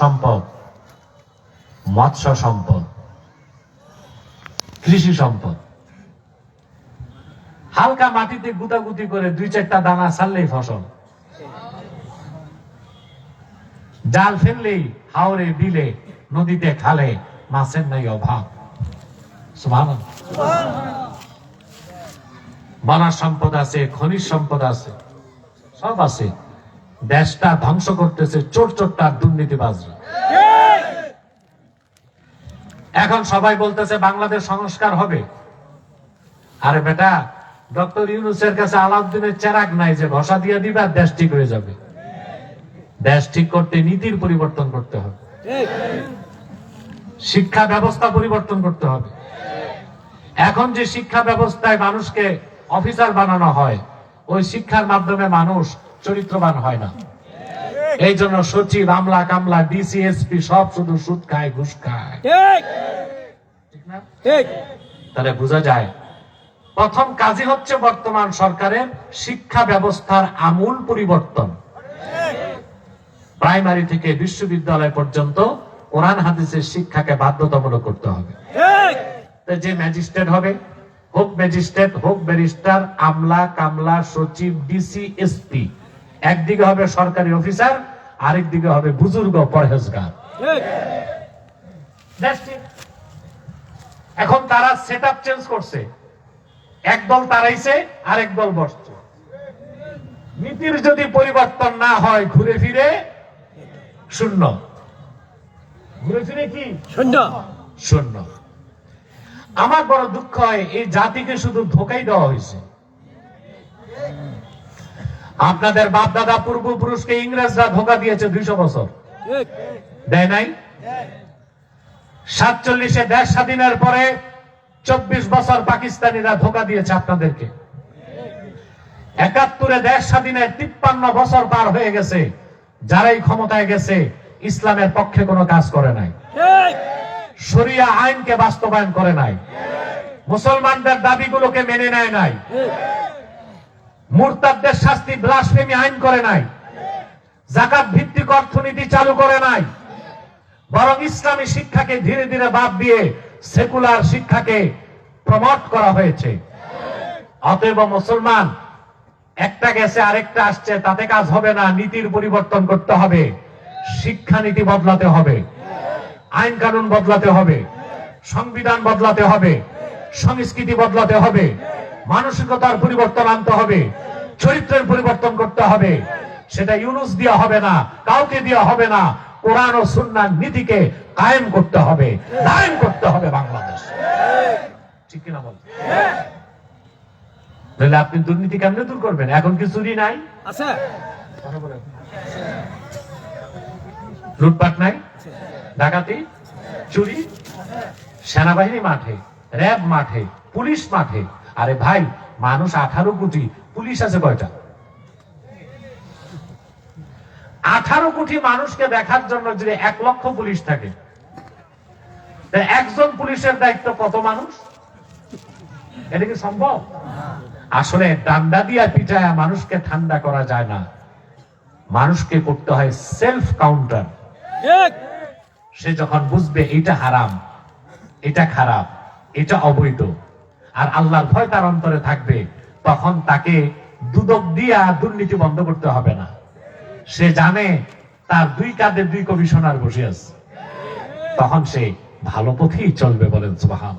সম্পদ, মৎস্য সম্পদ, কৃষি সম্পদ। হালকা মাটিতে গুতাগুতি করে দুই চারটা দানা ছাড়লেই ফসল। জাল ফেললেই হাওড়ে বিলে, নদীতে খালে মাছের নাই অভাব। বনার সম্পদ আছে, খনিজ সম্পদ আছে, সব আছে। দেশটা ধ্বংস করতেছে চোর চোরটার দুর্নীতিবাজরা। এখন সবাই বলতেছে, বাংলাদেশ সংস্কার হবে। আরে বেটা, ডক্টর ইউনুসের কাছে আলাউদ্দিনের চেরাগ নাই যে ঘষা দিয়ে দিবে আর দেশ ঠিক হয়ে যাবে। দেশ ঠিক করতে নীতির পরিবর্তন করতে হবে। শিক্ষা ব্যবস্থা পরিবর্তন করতে হবে। এখন যে শিক্ষা ব্যবস্থায় মানুষকে অফিসার বানানো হয়, ওই শিক্ষার মাধ্যমে মানুষ চরিত্রবান হয় না। এই জন্য সচিব আমলা কামলা ডিসিএসপি সব শুধু সুদ খায় ঘুষ খায়। তাহলে বোঝা যায় প্রথম কাজই হচ্ছে বর্তমান সরকারের শিক্ষা ব্যবস্থার আমূল পরিবর্তন। প্রাইমারি থেকে বিশ্ববিদ্যালয় পর্যন্ত কোরআন হাদিসের শিক্ষাকে বাধ্যতামূলক করতে হবে। যে ম্যাজিস্ট্রেট হবে হোক ম্যাজিস্ট্রেট হোক ব্যারিস্টার আমলা কামলা সচিব ডিসি এসপি একদিকে হবে সরকারি অফিসার আরেক দিকে হবে বুজুর্গ পরহেজগার. এখন তারা সেট চেঞ্জ করছে। এক দল তারাইছে আরেক দল বসছে। নীতির যদি পরিবর্তন না হয় ঘুরে ফিরে শূন্য। ঘুরে ফিরে কি? শূন্য। শূন্য। আমার বড় দুঃখ হয় এই জাতিকে শুধু ধোকাই দেওয়া হয়েছে। আপনাদের বাপ দাদা পূর্বপুরুষকে ইংরেজরা ধোকা দিয়েছে দুইশো বছর। দেয় নাই? সাতচল্লিশে দেশ স্বাধীনের পরে চব্বিশ বছর পাকিস্তানিরা ধোকা দিয়েছে আপনাদেরকে। একাত্তরে দেশ স্বাধীনের তিপ্পান্ন বছর পার হয়ে গেছে যারাই ক্ষমতায় গেছে ইসলামের পক্ষে কোনো কাজ করে নাই। শরিয়া আইনকে বাস্তবায়ন করে নাই। মুসলমানদের দাবিগুলোকে মেনে নেয় নাই। মুরতাদদের শাস্তি ব্লাসফেমি আইন করে নাই। জাকাত ভিত্তিক অর্থনীতি চালু করে নাই। বরং ইসলামী শিক্ষাকে ধীরে ধীরে বাদ দিয়ে সেকুলার শিক্ষাকে প্রমোট করা হয়েছে। অতএব মুসলমান, একটা গেছে, আরেকটা আসছে, তাতে কাজ হবে না, নীতির পরিবর্তন করতে হবে। শিক্ষানীতি বদলাতে হবে। আইন কানুন বদলাতে হবে। সংবিধান বদলাতে হবে। সংস্কৃতি বদলাতে হবে। মানসিকতার পরিবর্তন আনতে হবে চরিত্রের পরিবর্তন করতে হবে। সেটা ইউনুস দেওয়া হবে না কাউকে দেওয়া হবে না কোরআন ও সুন্নার নীতিকে কায়েম করতে হবে কায়েম করতে হবে বাংলাদেশ। ঠিক কিনা বল? তাহলে আপনি দুর্নীতি কেমনে দূর করবেন? এখন কি চুরি নাই? আছে। লুটপাট নাই? ডাকাতি? চুরি? সেনাবাহিনী মাঠে র্যাব মাঠে পুলিশ মাঠে আরে ভাই মানুষ আঠারো কোটি পুলিশ আছে কয়টা? আঠারো কোটি মানুষকে দেখার জন্য যদি এক লক্ষ পুলিশ থাকে একজন পুলিশের দায়িত্ব কত মানুষ? এটা কি সম্ভব? আসলে ডান্ডা দিয়া পিটায়া মানুষকে ঠান্ডা করা যায় না। মানুষকে করতে হয় সেলফ কাউন্টার সে যখন বুঝবে এটা হারাম এটা খারাপ এটা অবৈধ আর আল্লাহর ভয় তার অন্তরে থাকবে, তখন তাকে দুদক দিয়া দুর্নীতি বন্ধ করতে হবে না। সে জানে তার দুই কাঁধে দুই কমিশনার বসে আছে। তখন সে ভালো পথেই চলবে বলেন সুবাহান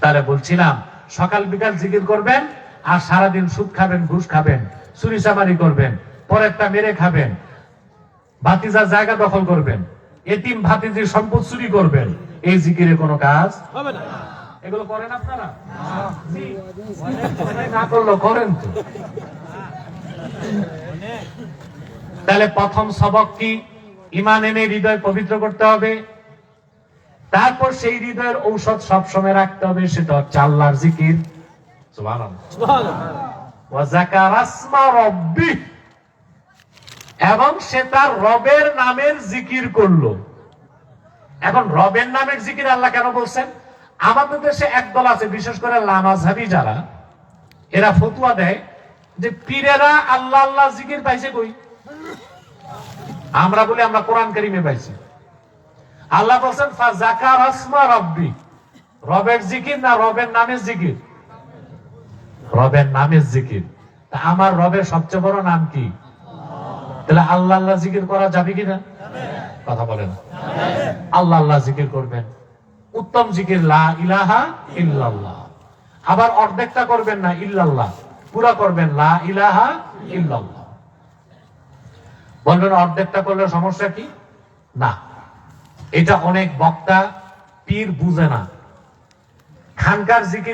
তাহলে বলছিলাম, সকাল বিকাল জিকির করবেন আর সারাদিন সুদ খাবেন, ঘুষ খাবেন, চুরি চামারি করবেন, পরেরটা মেরে খাবেন, ভাতিজার জায়গা দখল করবেন, এতিম ভাতিজির সম্পদ চুরি করবেন, এই জিকিরে কোনো কাজ হবে না। এগুলো করেন আপনারা? না। করলেও করেন তাহলে প্রথম সবক কি? ইমান এনে হৃদয় পবিত্র করতে হবে। তারপর সেই হৃদয়ের ঔষধ সবসময় রাখতে হবে সেটা হচ্ছে আল্লাহর জিকির। এবং সে তার রবের নামের জিকির করল। এখন রবের নামের জিকির আল্লাহ কেন বলছেন? আমাদের দেশে একদল আছে, বিশেষ করে লামাজহাবি যারা, এরা ফতুয়া দেয় যে পীরেরা আল্লাহ আল্লাহ জিকির পাইছে কই? আমরা বলি আমরা কোরআন কারিমে পাইছি। আল্লাহ বলছেন ফাজাকা রাসমা রব্বি। রবের জিকির না রবের নামের জিকির? রবের নামের জিকির। তা আমার রবের সবচেয়ে বড় নাম কি? তাহলে আল্লাহ আল্লাহ জিকির করা যাবে কিনা? কথা বলেন। আল্লাহ আল্লাহ জিকির করবেন। উত্তম জিকির ইলাহা ইল্লাল্লাহ। আবার অর্ধেকটা করবেন না, ইল্লাল্লাহ। পুরা করবেন, লা ইলাহা ইল্লাল্লাহ। বলবেন অর্ধেকটা করলে সমস্যা কি? না। এটা অনেক বক্তা পীর বুঝে না। খানকার জিকির